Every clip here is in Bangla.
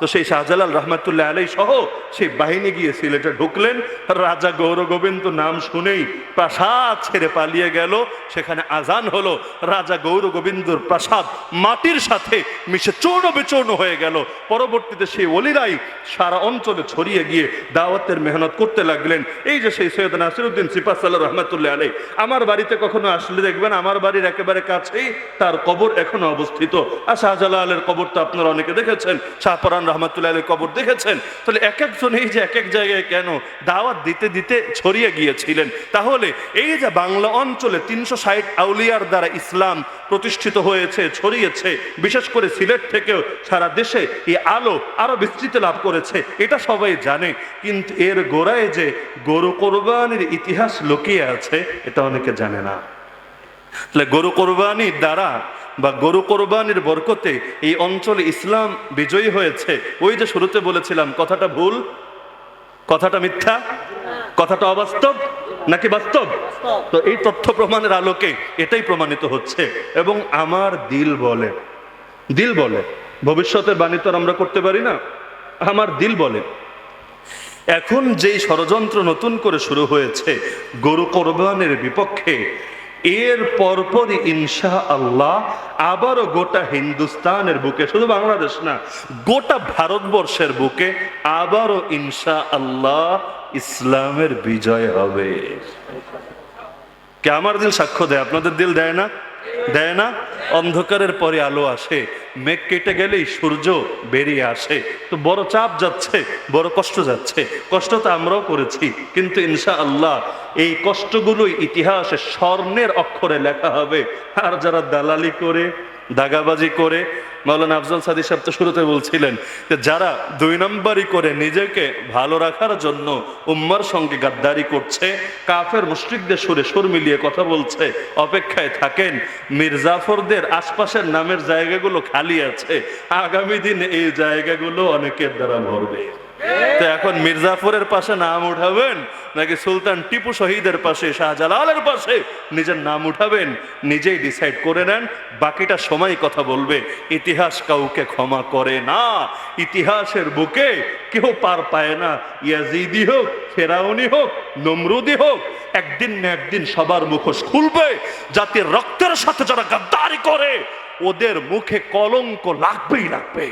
তো সেই শাহজালাল রহমাতুল্লাহ আলাই সহ সেই বাহিনী গিয়ে সিলেটে ঢুকলেন। রাজা গৌর গোবিন্দ নাম শুনেই প্রাসাদ ছেড়ে পালিয়ে গেল। সেখানে আজান হলো, রাজা গৌর গোবিন্দর প্রাসাদ মাটির সাথে মিশে চূর্ণ বিচূর্ণ হয়ে গেল। পরবর্তীতে সেই অলিরাই সারা অঞ্চলে ছড়িয়ে গিয়ে দাওয়াতের মেহনত করতে লাগলেন। এই যে সেই সৈয়দ নাসিরুদ্দিন সিপাসাল্লাহ রহমাতুল্লাহ আলাই আমার বাড়িতে কখনো আসলে দেখবেন আমার বাড়ির একেবারে কাছেই তার কবর এখনও অবস্থিত। আর শাহজালালের কবর তো আপনারা অনেকে দেখেছেন শাহপরান রহমাতুল্লাহ আলের কবর দেখেছেন। তাহলে এক একজন এই যে এক এক জায়গায় কেন দাওয়াত দিতে দিতে ছড়িয়ে গিয়েছিলেন? তাহলে এই যে বাংলা অঞ্চলে তিনশো ষাট আউলিয়ার দ্বারা ইসলাম প্রতিষ্ঠিত হয়েছে, ছড়িয়েছে, বিশেষ করে সিলেট থেকেও সারা দেশে এই আলো আরও বিস্তৃত লাভ করেছে, এটা সবাই জানে। কিন্তু এর গোড়ায় যে গরু কোরবানির ইতিহাস লুকিয়ে আছে, এটা অনেকে জানে না। তাহলে গরু কোরবানির দ্বারা বা গরু কোরবানির বরকতে এই অঞ্চলে ইসলাম বিজয়ী হয়েছে, ওই যে শুরুতে বলেছিলাম, কথাটা ভুল? কথাটা মিথ্যা? কথাটা অবাস্তব? নাকি বাস্তব? তো এই তথ্য প্রমাণের আলোকে এটাই প্রমাণিত হচ্ছে। এবং আমার দিল বলে। দিল বলে। ভবিষ্যতের বাণী তো আমরা করতে পারি না। আমার দিল বলে। এখন যেই ষড়যন্ত্র নতুন করে শুরু হয়েছে গরু কোরবানের বিপক্ষে এর পরপরই ইনশা আল্লাহ আবারও গোটা হিন্দুস্তানের বুকে, শুধু বাংলাদেশ না, গোটা ভারতবর্ষের বুকে আবারও ইনশা আল্লাহ ইসলামের বিজয় হবে। কে আমার দিল সাক্ষ্য দেয়? আপনাদের দিল দেয় না? দেয় না? অন্ধকারের পরে আলো আসে। মেঘ কেটে গেলেই সূর্য বেরিয়ে আসে। তো বড় চাপ যাচ্ছে, বড় কষ্ট যাচ্ছে। কষ্ট তো আমরাও করেছি, কিন্তু ইনশা আল্লাহ এই কষ্টগুলোই ইতিহাসে স্বর্ণের অক্ষরে লেখা হবে। আর যারা দালালি করে, দাগাবাজি করে, মাওলানা আফজল সাদি সাহেব তো শুরুতে বলছিলেন যে যারা দুই নম্বরই করে নিজেকে ভালো রাখার জন্য উম্মার সঙ্গে গাদ্দারি করছে, কাফের মুশরিকদের সুরে সুর মিলিয়ে কথা বলছে, অপেক্ষায় থাকেন, মির্জাফরদের আশপাশের নামের জায়গাগুলো খালি আছে। আগামী দিন এই জায়গাগুলো অনেকের দ্বারা ভরবে। তো এখন মির্জাফরের পাশে নাম উঠাবেন, নাকি সুলতান টিপু শহীদের পাশে, শাহজালালের পাশে? নিজের নাম উঠাবেন, নিজেই ডিসাইড করে নেন, বাকিটা সময় কথা বলবে। ইতিহাস কাউকে ক্ষমা করে না। ইতিহাসের বুকে কেউ পার পায় না। ইয়াজিদি হোক, ফেরাউনি হোক, নমরুদি হোক, একদিন না একদিন সবার মুখোশ খুলবে। জাতির রক্তের সাথে যারা গাদ্দারি করে, ওদের মুখে কলঙ্ক লাগবেই লাগবে।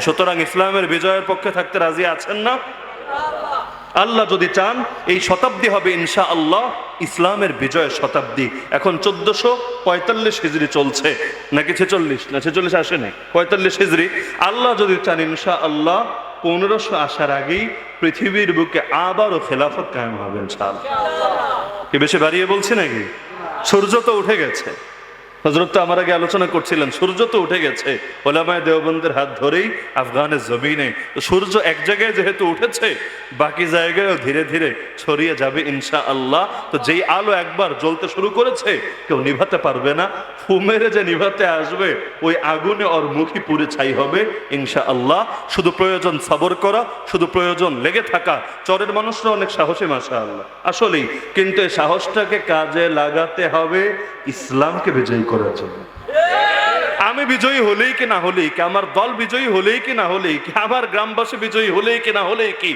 সুতরাং ইসলামের বিজয়ের পক্ষে থাকতে রাজি আছেন না? আল্লাহ যদি চান, এই শতাব্দী হবে ইনশা আল্লাহ ইসলামের বিজয়ের শতাব্দী। এখন চোদ্দশো পঁয়তাল্লিশ হিজড়ি চলছে। নাকি ছেচল্লিশ? না, ছেচল্লিশ আসে নাই। পঁয়তাল্লিশ হিজড়ি। আল্লাহ যদি চান ইনশা আল্লাহ পনেরোশো আসার আগেই পৃথিবীর বুকে আবারও খেলাফত কায়েম হবে ইনশাআল্লাহ। কি বেশি বাড়িয়ে বলছি নাকি? সূর্য তো উঠে গেছে। হজরত তো আমার আগে আলোচনা করছিলেন, সূর্য তো উঠে গেছে। ওলামায় দেওবন্দের হাত ধরেই আফগানের জমিনে। তো সূর্য এক জায়গায় যেহেতু উঠেছে, বাকি জায়গায়ও ধীরে ধীরে ছড়িয়ে যাবে ইনশা আল্লাহ তো যেই আলো একবার জ্বলতে শুরু করেছে, কেউ নিভাতে পারবে না। ফুমেরে যে নিভাতে আসবে, ওই আগুনে ওর মুখই পুরে ছাই হবে ইনশা আল্লাহ শুধু প্রয়োজন সবর করা, শুধু প্রয়োজন লেগে থাকা। চরের মানুষরা অনেক সাহসী মাসা আল্লাহ আসলেই, কিন্তু এই সাহসটাকে কাজে লাগাতে হবে ইসলামকে বিজয়ী করার জন্য আমি বিজয়ী হলেই কি না হলেই কি? আমার দল বিজয়ী হলেই কি না হলেই কি? আমার গ্রামবাসী বিজয়ী হলেই কি না হলেই কি?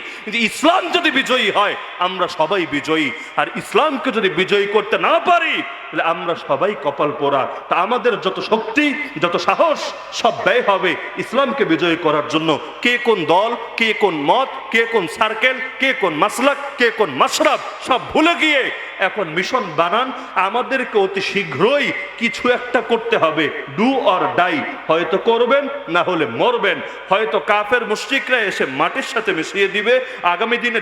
ইসলাম যদি বিজয়ী হয়, আমরা সবাই বিজয়ী। আর ইসলামকে যদি বিজয়ী করতে না পারি তাহলে আমরা সবাই কপাল পোড়া। তা আমাদের যত শক্তি, যত সাহস, সব ব্যয় হবে ইসলামকে বিজয়ী করার জন্য। কে কোন দল, কে কোন মত, কে কোন সার্কেল কে কোন মাসলাক, কে কোন মাসরাব সব ভুলে গিয়ে এখন মিশন বানান। আমাদেরকে অতি শীঘ্রই কিছু একটা করতে হবে। ডু অর ডাই হয়তো করবেন, না হলে মরবেন। হয়তো কাফের মুশ্রিকরা এসে মাটির সাথে মিশিয়ে দিবে। আগামী দিনের